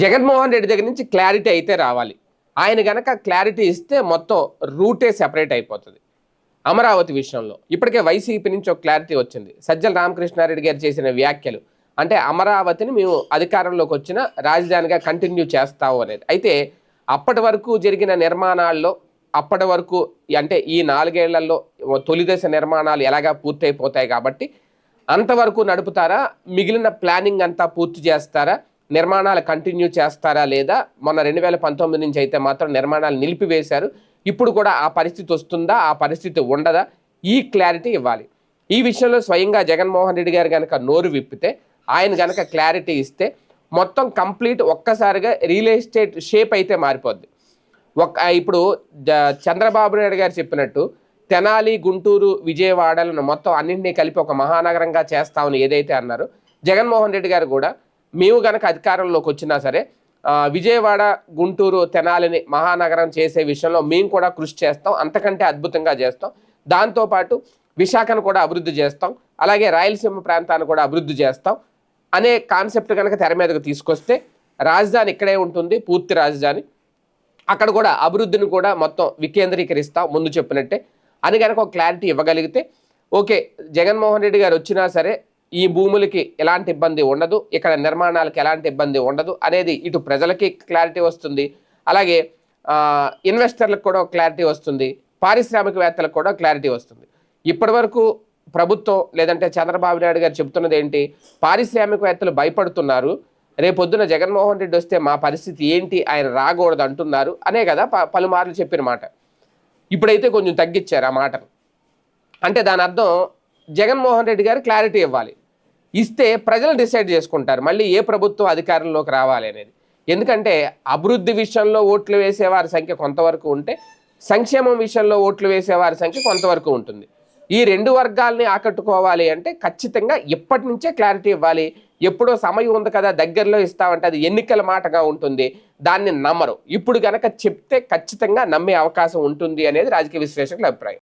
జగన్మోహన్ రెడ్డి దగ్గర నుంచి క్లారిటీ అయితే రావాలి. ఆయన గనక క్లారిటీ ఇస్తే మొత్తం రూటే సెపరేట్ అయిపోతుంది. అమరావతి విషయంలో. ఇప్పటికే వైసీపీ నుంచి ఒక క్లారిటీ వచ్చింది. సజ్జల రామకృష్ణారెడ్డి గారు చేసిన వ్యాఖ్యలు. అంటే అమరావతిని మేము అధికారంలోకి వచ్చిన రాజధానిగా కంటిన్యూ చేస్తాము అనేది. అయితే అప్పటి వరకు జరిగిన నిర్మాణాల్లో అప్పటి వరకు అంటే ఈ నాలుగేళ్ళలో తొలిదశ నిర్మాణాలు ఎలాగా పూర్తయిపోతాయి కాబట్టి అంతవరకు నడుపుతారా? మిగిలిన ప్లానింగ్ అంతా పూర్తి చేస్తారా? నిర్మాణాలు కంటిన్యూ చేస్తారా లేదా? మొన్న రెండు వేల పంతొమ్మిది నుంచి అయితే మాత్రం నిర్మాణాలు నిలిపివేశారు. ఇప్పుడు కూడా ఆ పరిస్థితి వస్తుందా? ఆ పరిస్థితి ఉండదా? ఈ క్లారిటీ ఇవ్వాలి. ఈ విషయంలో స్వయంగా జగన్మోహన్ రెడ్డి గారు కనుక నోరు విప్పితే ఆయన కనుక క్లారిటీ ఇస్తే మొత్తం కంప్లీట్ ఒక్కసారిగా రియల్ ఎస్టేట్ షేప్ అయితే మారిపోద్ది. ఒక ఇప్పుడు చంద్రబాబు నాయుడు గారు చెప్పినట్టు తెనాలి గుంటూరు విజయవాడలను మొత్తం అన్నింటినీ కలిపి ఒక మహానగరంగా చేస్తామని ఏదైతే అన్నారో జగన్మోహన్ రెడ్డి గారు కూడా మేము కనుక అధికారంలోకి వచ్చినా సరే విజయవాడ గుంటూరు తెనాలిని మహానగరం చేసే విషయంలో మేము కూడా కృషి చేస్తాం అంతకంటే అద్భుతంగా చేస్తాం. దాంతోపాటు విశాఖను కూడా అభివృద్ధి చేస్తాం అలాగే రాయలసీమ ప్రాంతాన్ని కూడా అభివృద్ధి చేస్తాం అనే కాన్సెప్ట్ కనుక తెర మీదకు తీసుకొస్తే రాజధాని ఇక్కడే ఉంటుంది పూర్తి రాజధాని. అక్కడ కూడా అభివృద్ధిని కూడా మొత్తం వికేంద్రీకరిస్తాం ముందు చెప్పినట్టే. అని కనుక ఒక క్లారిటీ ఇవ్వగలిగితే ఓకే జగన్మోహన్ రెడ్డి గారు వచ్చినా సరే ఈ భూములకి ఎలాంటి ఇబ్బంది ఉండదు ఇక్కడ నిర్మాణాలకు ఎలాంటి ఇబ్బంది ఉండదు అనేది ఇటు ప్రజలకి క్లారిటీ వస్తుంది. అలాగే ఇన్వెస్టర్లకు కూడా క్లారిటీ వస్తుంది పారిశ్రామికవేత్తలకు కూడా క్లారిటీ వస్తుంది. ఇప్పటి వరకు ప్రభుత్వం లేదంటే చంద్రబాబు నాయుడు గారు చెబుతున్నది ఏంటి పారిశ్రామికవేత్తలు భయపడుతున్నారు రేపొద్దున జగన్మోహన్ రెడ్డి వస్తే మా పరిస్థితి ఏంటి ఆయన రాకూడదు అంటున్నారు అనే కదా ప- పలుమార్లు చెప్పిన మాట. ఇప్పుడైతే కొంచెం తగ్గించారు ఆ మాటను అంటే దాని అర్థం జగన్మోహన్ రెడ్డి గారు క్లారిటీ ఇవ్వాలి. ఇస్తే ప్రజలు డిసైడ్ చేసుకుంటారు. మళ్ళీ ఏ ప్రభుత్వం అధికారంలోకి రావాలి అనేది. ఎందుకంటే అభివృద్ధి విషయంలో ఓట్లు వేసేవారి సంఖ్య కొంతవరకు ఉంటే సంక్షేమం విషయంలో ఓట్లు వేసేవారి సంఖ్య కొంతవరకు ఉంటుంది. ఈ రెండు వర్గాల్ని ఆకట్టుకోవాలి అంటే ఖచ్చితంగా ఇప్పటి నుంచే క్లారిటీ ఇవ్వాలి. ఎప్పుడో సమయం ఉంది కదా దగ్గరలో ఇస్తామంటే అది ఎన్నికల మాటగా ఉంటుంది. దాన్ని నమ్మరు. ఇప్పుడు గనక చెప్తే ఖచ్చితంగా నమ్మే అవకాశం ఉంటుంది అనేది రాజకీయ విశ్లేషకుల అభిప్రాయం.